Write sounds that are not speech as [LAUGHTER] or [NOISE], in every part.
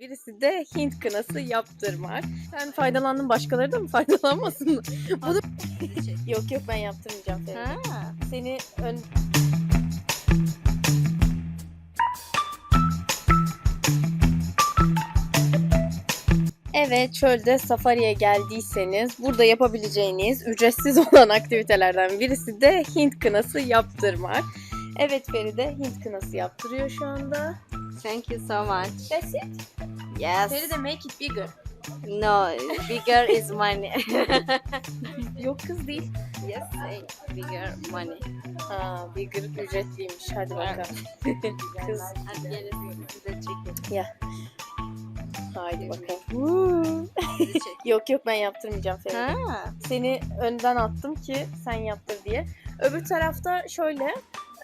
Birisi de Hint kınası yaptırmak. Sen faydalandın başkaları da mı [LAUGHS] faydalanmasın? Bunu... yok yok ben yaptırmayacağım Feride. Ha. Seni ön... Evet, çölde safariye geldiyseniz burada yapabileceğiniz ücretsiz [LAUGHS] olan aktivitelerden birisi de Hint kınası yaptırmak. Evet Feride Hint kınası yaptırıyor şu anda. Thank you so much. That's it. Yes. Feride make it bigger. No, bigger is money. [LAUGHS] Yok kız değil. yes, bigger money. Ha, bigger ücretliymiş. Hadi bakalım. [LAUGHS] kız. Hadi gelin size çekelim. Haydi bakalım. Yok yok ben yaptırmayacağım Feride. ha. Seni önden attım ki sen yaptır diye. Öbür tarafta şöyle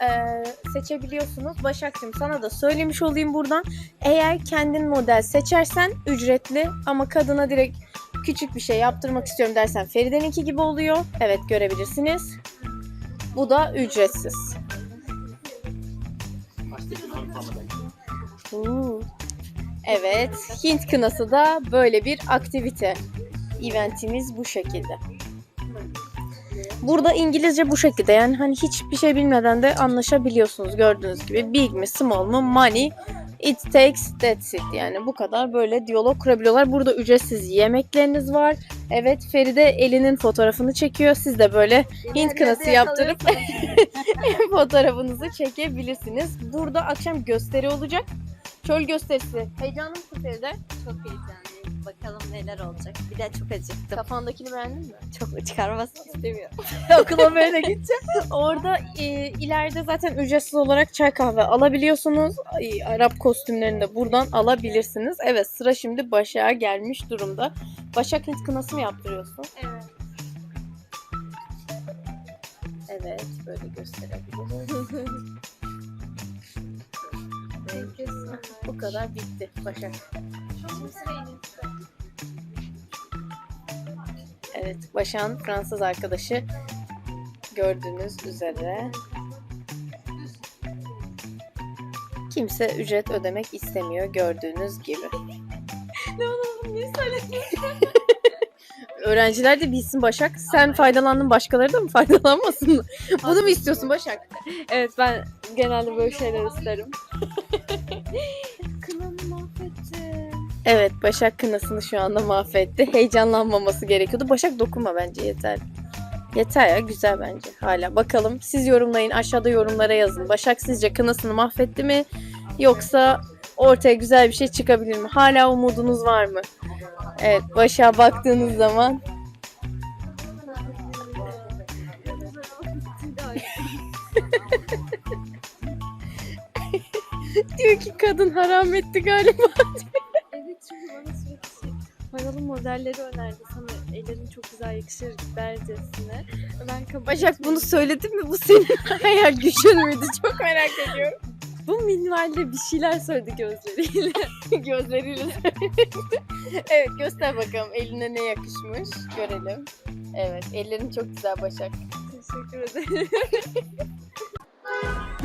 e, seçebiliyorsunuz. Başak'cığım sana da söylemiş olayım buradan. Eğer kendin model seçersen ücretli ama kadına direkt küçük bir şey yaptırmak istiyorum dersen Feride'ninki gibi oluyor. Evet görebilirsiniz. Bu da ücretsiz. Evet, Hint kınası da böyle bir aktivite. Eventimiz bu şekilde. Burada İngilizce bu şekilde yani hani hiçbir şey bilmeden de anlaşabiliyorsunuz gördüğünüz gibi. Big mi small mu money it takes that's it yani bu kadar böyle diyalog kurabiliyorlar. Burada ücretsiz yemekleriniz var. Evet Feride elinin fotoğrafını çekiyor. Siz de böyle Hint kınası yaptırıp [LAUGHS] fotoğrafınızı çekebilirsiniz. Burada akşam gösteri olacak. Çöl gösterisi. Heyecanlı mısın Feride? Çok heyecanlıyım. Neler olacak. Bir de çok acıktım. Kafandakini beğendin mi? Çok çıkarmasını istemiyorum. [LAUGHS] Okula böyle gideceğim. Orada e, ileride zaten ücretsiz olarak çay kahve alabiliyorsunuz. Ay, Arap kostümlerini de buradan alabilirsiniz. Evet sıra şimdi Başak'a gelmiş durumda. Başak Hint kınası mı yaptırıyorsun? Evet. Evet böyle gösterebilirim. Bu kadar bitti Başak. Evet Başak'ın Fransız arkadaşı gördüğünüz üzere. Kimse ücret ödemek istemiyor gördüğünüz gibi. [LAUGHS] ne oğlum niye söyledin? [LAUGHS] Öğrenciler de bilsin Başak. Sen faydalandın başkaları da mı faydalanmasın? [LAUGHS] Bunu mu istiyorsun Başak? Evet ben genelde böyle şeyler isterim. Evet Başak kınasını şu anda mahvetti. Heyecanlanmaması gerekiyordu. Başak dokunma bence yeter. Yeter ya güzel bence hala. Bakalım siz yorumlayın aşağıda yorumlara yazın. Başak sizce kınasını mahvetti mi? Yoksa ortaya güzel bir şey çıkabilir mi? Hala umudunuz var mı? Evet Başak'a baktığınız zaman [LAUGHS] diyor ki kadın haram etti galiba. [LAUGHS] paralı modelleri önerdi sana ellerin çok güzel yakışır dercesine. Ben kabul Başak bunu söyledin mi? Bu senin [LAUGHS] hayal gücün müydü? Çok merak ediyorum. Bu minvalde bir şeyler söyledi gözleriyle. [LAUGHS] Gözleriyle söyledi. [LAUGHS] evet göster bakalım eline ne yakışmış. Görelim. Evet ellerin çok güzel Başak. Teşekkür ederim.